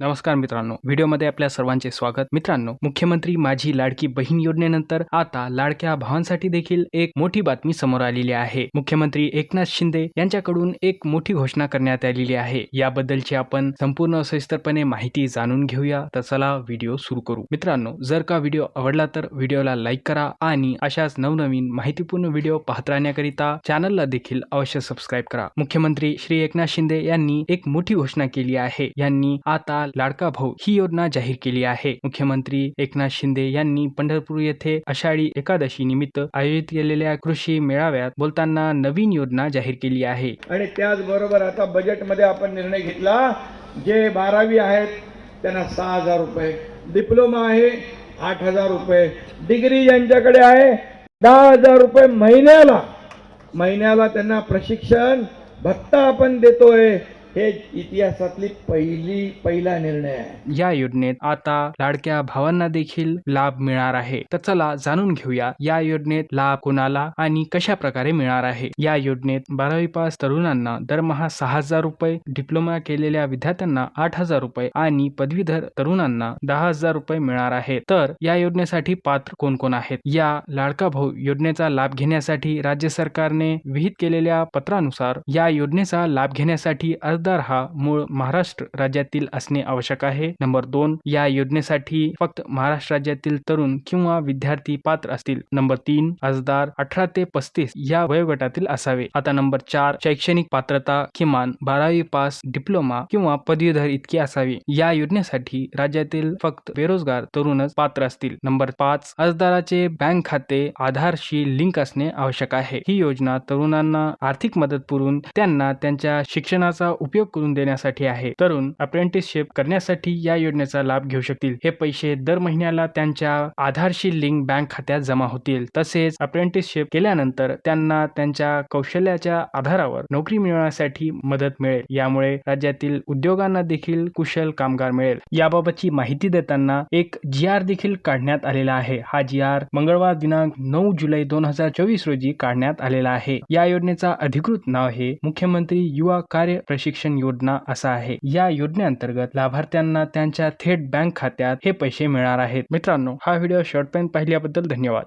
नमस्कार मित्रांनो. व्हिडिओमध्ये आपल्या सर्वांचे स्वागत. मित्रांनो मुख्यमंत्री माझी लाडकी बहीण योजनेनंतर आता लाडक्या भावांसाठी देखील एक मोठी बातमी समोर आलेली आहे. मुख्यमंत्री एकनाथ शिंदे यांच्याकडून एक मोठी घोषणा करण्यात आलेली आहे. याबद्दलची आपण संपूर्ण सविस्तरपणे माहिती जाणून घेऊया. तर चला व्हिडिओ सुरू करू. मित्रांनो जर का व्हिडिओ आवडला तर व्हिडिओला लाईक करा आणि अशाच नवनवीन माहितीपूर्ण व्हिडिओ पाहत राहण्याकरिता चॅनलला देखील अवश्य सबस्क्राईब करा. मुख्यमंत्री श्री एकनाथ शिंदे यांनी एक मोठी घोषणा केली आहे. यांनी आता लाडका भाऊ ही योजना जाहीर केली आहे. मुख्यमंत्री एकनाथ शिंदे यांनी पंढरपूर येथे आषाढी एकादशी निमित्त आयोजित केलेल्या कृषी मेळाव्यात बोलताना नवीन योजना जाहीर केली आहे. आणि त्याचबरोबर आता बजेटमध्ये आपण निर्णय घेतला जे बारावी आहेत त्यांना सहा हजार रुपये. डिप्लोमा आहे आठ हजार रुपये. डिग्री ज्यांच्याकडे आहे दहा हजार रुपये महिन्याला. महिन्याला त्यांना प्रशिक्षण भत्ता आपण देतोय. हे इतिहासातली पहिली पहिला निर्णय आहे. या योजनेत आता लाडक्या भावांना देखील लाभ मिळणार आहे. तर चला जाणून घेऊया या योजनेत लाभ कोणाला आणि कशा प्रकारे मिळणार आहे? या योजनेत बारावी पास तरुणांना दरमहा सहा हजार रुपये डिप्लोमा केलेल्या विद्यार्थ्यांना आठ हजार रुपये आणि पदवीधर तरुणांना दहा हजार रुपये मिळणार आहे तर या योजनेसाठी पात्र कोण कोण आहेत? या लाडका भाऊ योजनेचा लाभ घेण्यासाठी राज्य सरकारने विहित केलेल्या पत्रानुसार या योजनेचा लाभ घेण्यासाठी अर्ज अर्जदार हा मूळ महाराष्ट्र राज्यातील असणे आवश्यक आहे. नंबर दोन या योजनेसाठी फक्त महाराष्ट्र राज्यातील तरुण किंवा विद्यार्थी पात्र असतील. नंबर तीन अर्जदार अठरा ते पस्तीस या वयोगटातील असावे. आता नंबर चार शैक्षणिक पात्रता किमान बारावी पास डिप्लोमा किंवा पदवीधर इतकी असावी. या योजनेसाठी राज्यातील फक्त बेरोजगार तरुणच पात्र असतील. नंबर पाच अर्जदाराचे बँक खाते आधारशी लिंक असणे आवश्यक आहे. ही योजना तरुणांना आर्थिक मदत पुरून त्यांना त्यांच्या शिक्षणाचा उपयोग करून देण्यासाठी आहे. तरुण अप्रेंटिसशिप करण्यासाठी या योजनेचा लाभ घेऊ शकतील. हे पैसे दर महिन्याला त्यांच्या आधारशी लिंक बँक खात्यात जमा होतील. तसेच अप्रेंटिसशिप केल्यानंतर त्यांना त्यांच्या कौशल्याच्या आधारावर नोकरी मिळवण्यासाठी मदत मिळेल. यामुळे राज्यातील उद्योगांना देखील कुशल कामगार मिळेल. याबाबतची माहिती देताना एक जी आर देखील काढण्यात आलेला आहे. हा जी आर मंगळवार दिनांक नऊ जुलै दोन हजार चोवीस रोजी काढण्यात आलेला आहे. या योजनेचा अधिकृत नाव हे मुख्यमंत्री युवा कार्य प्रशिक्षण योजना असा आहे. या योजनेअंतर्गत लाभार्थ्यांना त्यांच्या थेट बँक खात्यात हे पैसे मिळणार आहेत. मित्रांनो हा व्हिडिओ शेवटपर्यंत पाहिल्याबद्दल धन्यवाद.